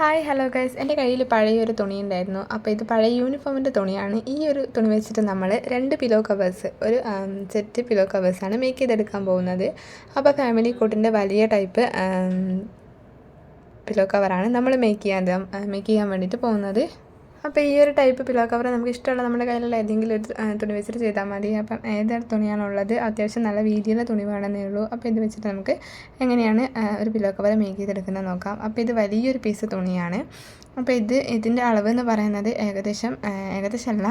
Hi hello guys എന്റെ കയ്യിൽ പഴയൊരു തുണി ഉണ്ടായിരുന്നു. അപ്പോൾ ഇത് പഴയ യൂണിഫോമിന്റെ തുണിയാണ്. ഈ ഒരു തുണി വെച്ചിട്ട് നമ്മൾ രണ്ട് പിലോ കവേഴ്സ് ഒരു സെറ്റ് പിലോ കവേഴ്സാണ് മേക്ക് ചെയ്തെടുക്കാൻ പോകുന്നത്. അപ്പോൾ ഫാമിലി കോട്ടിന്റെ വലിയ ടൈപ്പ് പിലോ കവറാണ് നമ്മൾ മേക്ക് ചെയ്യാൻ മേക്ക് ചെയ്യാൻ വേണ്ടിയിട്ട് പോകുന്നത്. അപ്പോൾ ഈ ഒരു ടൈപ്പ് പിലോ കവർ നമുക്ക് ഇഷ്ടമുള്ള നമ്മുടെ കയ്യിലുള്ള ഏതെങ്കിലും ഒരു തുണി വെച്ചിട്ട് ചെയ്താൽ മതി. അപ്പം ഏതൊരു തുണിയാണുള്ളത് അത്യാവശ്യം നല്ല വീതിയുള്ള തുണി വേണമെന്നേ ഉള്ളൂ. അപ്പോൾ ഇത് വെച്ചിട്ട് നമുക്ക് എങ്ങനെയാണ് ഒരു പിലോ കവർ മേക്ക് ചെയ്തെടുക്കുന്നത് നോക്കാം. അപ്പോൾ ഇത് വലിയൊരു പീസ് തുണിയാണ്. അപ്പോൾ ഇത് ഇതിന്റെ അളവ് എന്ന് പറയുന്നത് ഏകദേശം ഏകദേശമല്ല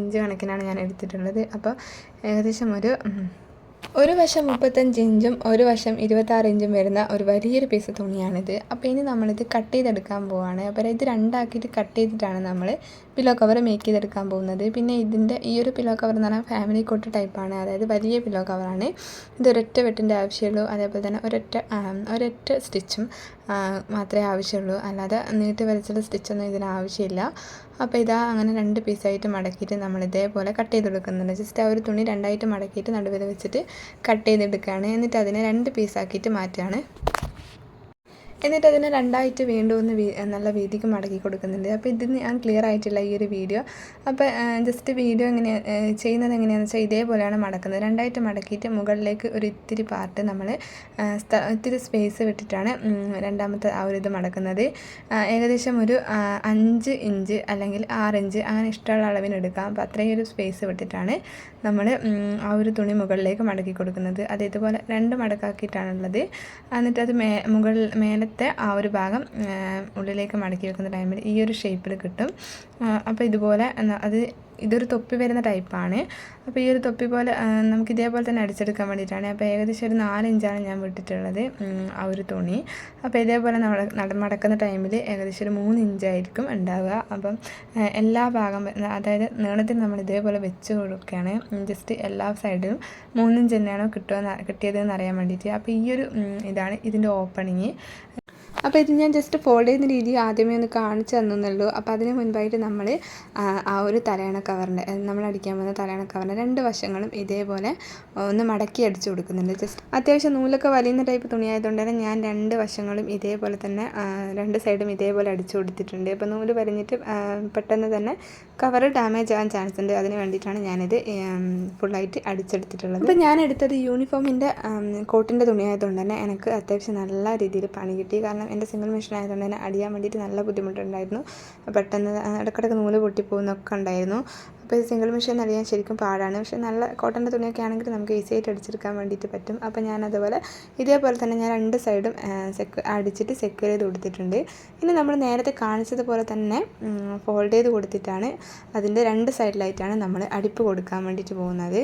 ഇഞ്ച് കണക്കിനാണ് ഞാൻ എടുത്തിട്ടുള്ളത്. അപ്പോൾ ഏകദേശം ഒരു ഒരു വശം മുപ്പത്തഞ്ച് ഇഞ്ചും ഒരു വശം ഇരുപത്താറ് ഇഞ്ചും വരുന്ന ഒരു വലിയൊരു പീസ് തുണിയാണിത്. അപ്പോൾ ഇനി നമ്മളിത് കട്ട് ചെയ്തെടുക്കാൻ പോവുകയാണ് അപ്പോൾ ഇത് രണ്ടാക്കിയിട്ട് കട്ട് ചെയ്തിട്ടാണ് നമ്മൾ പിലോ കവർ മേക്ക് ചെയ്തെടുക്കാൻ പോകുന്നത്. പിന്നെ ഇതിന്റെ ഈ ഒരു പിലോ കവർ എന്ന് പറഞ്ഞാൽ ഫാമിലി കോട്ട് ടൈപ്പാണ് അതായത് വലിയ പിലോ കവറാണ് ഇത് ഒരൊറ്റ വെട്ടിന്റെ ആവശ്യമുള്ളൂ. അതേപോലെ തന്നെ ഒരൊറ്റ ഒരൊറ്റ സ്റ്റിച്ചും മാത്രമേ ആവശ്യമുള്ളൂ. അല്ലാതെ നീട്ടി വലിച്ചുള്ള സ്റ്റിച്ചൊന്നും ഇതിന് ആവശ്യമില്ല. അപ്പോൾ ഇതാ അങ്ങനെ രണ്ട് പീസായിട്ട് മടക്കിയിട്ട് നമ്മൾ ഇതേപോലെ കട്ട് ചെയ്ത് കൊടുക്കുന്നുണ്ട്. ജസ്റ്റ് ആ ഒരു തുണി രണ്ടായിട്ട് മടക്കിയിട്ട് നടുവിൽ വെച്ചിട്ട് കട്ട് ചെയ്തെടുക്കുകയാണ്. എന്നിട്ട് അതിനെ രണ്ട് പീസാക്കിയിട്ട് മാറ്റുകയാണ്. എന്നിട്ട് അതിനെ രണ്ടായിട്ട് വീണ്ടും ഒന്ന് നല്ല വീതിക്ക് മടക്കി കൊടുക്കുന്നുണ്ട്. അപ്പോൾ ഇതിന് ഞാൻ ക്ലിയർ ആയിട്ടില്ല ഈ ഒരു വീഡിയോ അപ്പോൾ ജസ്റ്റ് വീഡിയോ എങ്ങനെ ചെയ്യുന്നത് എങ്ങനെയാണെന്ന് വെച്ചാൽ ഇതേപോലെയാണ് മടക്കുന്നത്. രണ്ടായിട്ട് മടക്കിയിട്ട് മുകളിലേക്ക് ഒരു ഇത്തിരി പാർട്ട് നമ്മൾ ഇത്തിരി സ്പേസ് വിട്ടിട്ടാണ് രണ്ടാമത്തെ ആ ഒരു ഇത് മടക്കുന്നത്. ഏകദേശം ഒരു അഞ്ച് ഇഞ്ച് അല്ലെങ്കിൽ ആറ് ഇഞ്ച് അങ്ങനെ ഇഷ്ടമുള്ള അളവിന് എടുക്കാം. അപ്പോൾ അത്രയും ഒരു സ്പേസ് വിട്ടിട്ടാണ് നമ്മൾ ആ ഒരു തുണി മുകളിലേക്ക് മടക്കി കൊടുക്കുന്നത്. അത് രണ്ട് മടക്കാക്കിയിട്ടാണുള്ളത് എന്നിട്ട് അത് മേ മുകളിൽ മേലെ ആദ്യത്തെ ആ ഒരു ഭാഗം ഉള്ളിലേക്ക് മടക്കി വെക്കുന്ന ടൈമിൽ ഈ ഒരു ഷേപ്പിൽ കിട്ടും. അപ്പോൾ ഇതുപോലെ അത് ഇതൊരു തൊപ്പി വരുന്ന ടൈപ്പാണ് അപ്പോൾ ഈ ഒരു തൊപ്പി പോലെ നമുക്ക് ഇതേപോലെ തന്നെ അടിച്ചെടുക്കാൻ വേണ്ടിയിട്ടാണ്. അപ്പോൾ ഏകദേശം ഒരു നാല് ഇഞ്ചാണ് ഞാൻ വിട്ടിട്ടുള്ളത് ആ ഒരു തുണി. അപ്പോൾ ഇതേപോലെ നമ്മൾ മടക്കുന്ന ടൈമിൽ ഏകദേശം ഒരു മൂന്ന് ഇഞ്ചായിരിക്കും ഉണ്ടാവുക. അപ്പം എല്ലാ ഭാഗം അതായത് നീളത്തിൽ നമ്മൾ ഇതേപോലെ വെച്ച് കൊടുക്കുകയാണ്. ജസ്റ്റ് എല്ലാ സൈഡിലും മൂന്നിഞ്ച് തന്നെയാണോ കിട്ടുക കിട്ടിയതെന്ന് അറിയാൻ വേണ്ടിയിട്ട്. അപ്പോൾ ഈ ഒരു ഇതാണ് ഇതിന്റെ ഓപ്പണിങ് അപ്പോൾ ഇത് ഞാൻ ജസ്റ്റ് ഫോൾഡ് ചെയ്യുന്ന രീതി ആദ്യമേ ഒന്ന് കാണിച്ചു തന്നുള്ളൂ അപ്പോൾ അതിന് മുൻപായിട്ട് നമ്മൾ ആ ഒരു തലയണ കവറിന്റെ നമ്മൾ അടിക്കാൻ പോകുന്ന തലയണ കവറിന്റെ രണ്ട് വശങ്ങളും ഇതേപോലെ ഒന്ന് മടക്കി അടിച്ചു കൊടുക്കുന്നുണ്ട്. ജസ്റ്റ് അത്യാവശ്യം നൂലൊക്കെ വലിയുന്ന ടൈപ്പ് തുണിയായതുകൊണ്ട് തന്നെ ഞാൻ രണ്ട് വശങ്ങളും ഇതേപോലെ തന്നെ രണ്ട് സൈഡും ഇതേപോലെ അടിച്ചു കൊടുത്തിട്ടുണ്ട്. അപ്പോൾ നൂൽ വലിഞ്ഞിട്ട് പെട്ടെന്ന് തന്നെ കവർ ഡാമേജ് ആകാൻ ചാൻസ് ഉണ്ട്. അതിന് വേണ്ടിയിട്ടാണ് ഞാനിത് ഫുള്ളായിട്ട് അടിച്ചെടുത്തിട്ടുള്ളത്. അപ്പോൾ ഞാൻ എടുത്തത് യൂണിഫോമിന്റെ കോട്ടിന്റെ തുണിയായതുകൊണ്ട് തന്നെ എനിക്ക് അത്യാവശ്യം നല്ല രീതിയിൽ പണി കിട്ടി. കാരണം എന്റെ സിംഗിൾ മെഷീൻ ആയതുകൊണ്ട് തന്നെ അടിയാൻ വേണ്ടിയിട്ട് നല്ല ബുദ്ധിമുട്ടുണ്ടായിരുന്നു. പെട്ടെന്ന് ഇടയ്ക്കിടയ്ക്ക് നൂൽ പൊട്ടിപ്പോകുന്നൊക്കെ ഉണ്ടായിരുന്നു അപ്പോൾ ഇത് സിംഗിൾ മെഷീൻ അറിയാൻ ശരിക്കും പാടാണ്. പക്ഷേ നല്ല കോട്ടന്റെ തുണിയൊക്കെ ആണെങ്കിൽ നമുക്ക് ഈസി ആയിട്ട് അടിച്ചെടുക്കാൻ വേണ്ടിയിട്ട് പറ്റും. അപ്പോൾ ഞാൻ അതുപോലെ ഇതേപോലെ തന്നെ ഞാൻ രണ്ട് സൈഡും സെക്ക് അടിച്ചിട്ട് സെക്യൂർ ചെയ്ത് കൊടുത്തിട്ടുണ്ട്. ഇനി നമ്മൾ നേരത്തെ കാണിച്ചതുപോലെ തന്നെ ഫോൾഡ് ചെയ്ത് കൊടുത്തിട്ടാണ് അതിന്റെ രണ്ട് സൈഡിലായിട്ടാണ് നമ്മൾ അടിപ്പ് കൊടുക്കാൻ വേണ്ടിയിട്ട് പോകുന്നത്.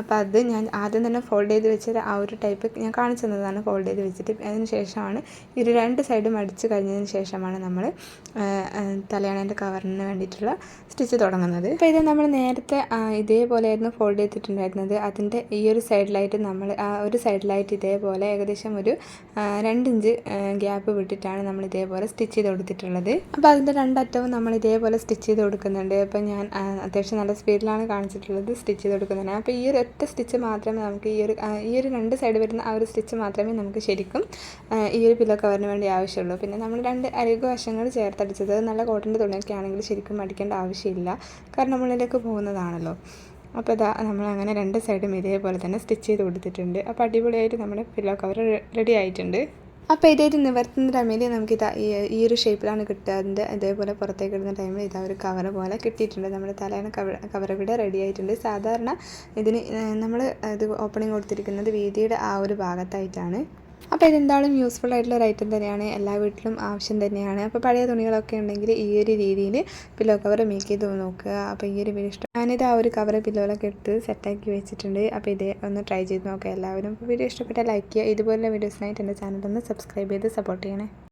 അപ്പോൾ അത് ഞാൻ ആദ്യം തന്നെ ഫോൾഡ് ചെയ്ത് വെച്ച ആ ഒരു ടൈപ്പ് ഞാൻ കാണിച്ചു തന്നതാണ് ഫോൾഡ് ചെയ്ത് വെച്ചിട്ട്. അതിന് ശേഷമാണ് ഇത് രണ്ട് സൈഡും അടിച്ച് കഴിഞ്ഞതിന് ശേഷമാണ് നമ്മൾ തലയാണേന്റെ കവറിന് വേണ്ടിയിട്ടുള്ള സ്റ്റിച്ച് തുടങ്ങുന്നത്. അപ്പോൾ ഇത് നമ്മൾ നമ്മൾ നേരത്തെ ഇതേപോലെയായിരുന്നു ഫോൾഡ് ചെയ്തിട്ടുണ്ടായിരുന്നത്. അതിന്റെ ഈ ഒരു സൈഡിലായിട്ട് നമ്മൾ ആ ഒരു സൈഡിലായിട്ട് ഇതേപോലെ ഏകദേശം ഒരു രണ്ടിഞ്ച് ഗ്യാപ്പ് വിട്ടിട്ടാണ് നമ്മൾ ഇതേപോലെ സ്റ്റിച്ച് ചെയ്ത് കൊടുത്തിട്ടുള്ളത്. അപ്പോൾ അതിന്റെ രണ്ടറ്റവും നമ്മൾ ഇതേപോലെ സ്റ്റിച്ച് ചെയ്ത് കൊടുക്കുന്നുണ്ട്. അപ്പോൾ ഞാൻ അത്യാവശ്യം നല്ല സ്പീഡിലാണ് കാണിച്ചിട്ടുള്ളത് സ്റ്റിച്ച് ചെയ്ത് കൊടുക്കുന്നത് അപ്പോൾ ഈ ഒരു ഒറ്റ സ്റ്റിച്ച് മാത്രമേ നമുക്ക് ഈ ഒരു ഈ ഒരു രണ്ട് സൈഡ് വരുന്ന ആ ഒരു സ്റ്റിച്ച് മാത്രമേ നമുക്ക് ശരിക്കും ഈ ഒരു പില്ലോ കവറിന് വേണ്ടി ആവശ്യമുള്ളൂ. പിന്നെ നമ്മൾ രണ്ട് അരികു വശങ്ങൾ ചേർത്തടിച്ചത് നല്ല കോട്ടന്റെ തുണിയൊക്കെ ആണെങ്കിൽ ശരിക്കും മടിക്കേണ്ട ആവശ്യമില്ല. കാരണം നമ്മളിലേക്ക് പുറത്തേക്ക് പോകുന്നതാണല്ലോ. അപ്പോൾ ഇതാ നമ്മൾ അങ്ങനെ രണ്ട് സൈഡും ഇതേപോലെ തന്നെ സ്റ്റിച്ച് ചെയ്ത് കൊടുത്തിട്ടുണ്ട്. അപ്പോൾ അടിപൊളിയായിട്ട് നമ്മുടെ പില്ലോ കവർ റെഡി ആയിട്ടുണ്ട്. അപ്പോൾ ഇതായിട്ട് നിവർത്തുന്ന ടൈമിൽ നമുക്ക് ഇതാ ഈ ഒരു ഷേപ്പിലാണ് കിട്ടുന്നത് അതേപോലെ പുറത്തേക്ക് ഇടുന്ന ടൈമിൽ ഇതാ ഒരു കവർ പോലെ കിട്ടിയിട്ടുണ്ട്. നമ്മുടെ തലേന കവർ കവർ ഇവിടെ റെഡി ആയിട്ടുണ്ട്. സാധാരണ ഇതിന് നമ്മൾ ഇത് ഓപ്പണിങ് കൊടുത്തിരിക്കുന്നത് വീതിയുടെ ആ ഒരു ഭാഗത്തായിട്ടാണ്. അപ്പോൾ ഇതെന്തായാലും യൂസ്ഫുൾ ആയിട്ടുള്ള ഒരു ഐറ്റം തന്നെയാണ്. എല്ലാ വീട്ടിലും ആവശ്യം തന്നെയാണ്. അപ്പോൾ പഴയ തുണികളൊക്കെ ഉണ്ടെങ്കിൽ ഈ ഒരു രീതിയിൽ പില്ലോ കവർ മേക്ക് ചെയ്ത് നോക്കുക. അപ്പോൾ ഈ ഒരു വീഡിയോ ഇഷ്ടം. ഞാനിത് ആ ഒരു കവർ പില്ലോലൊക്കെ എടുത്ത് സെറ്റാക്കി വെച്ചിട്ടുണ്ട്. അപ്പോൾ ഇതേ ഒന്ന് ട്രൈ ചെയ്ത് നോക്കുക എല്ലാവരും. വീഡിയോ ഇഷ്ടപ്പെട്ടാൽ ലൈക്ക് ചെയ്യുക. ഇതുപോലുള്ള വീഡിയോസിനായിട്ട് എന്റെ ചാനൽ ഒന്ന് സബ്സ്ക്രൈബ് ചെയ്ത് സപ്പോർട്ട് ചെയ്യണേ.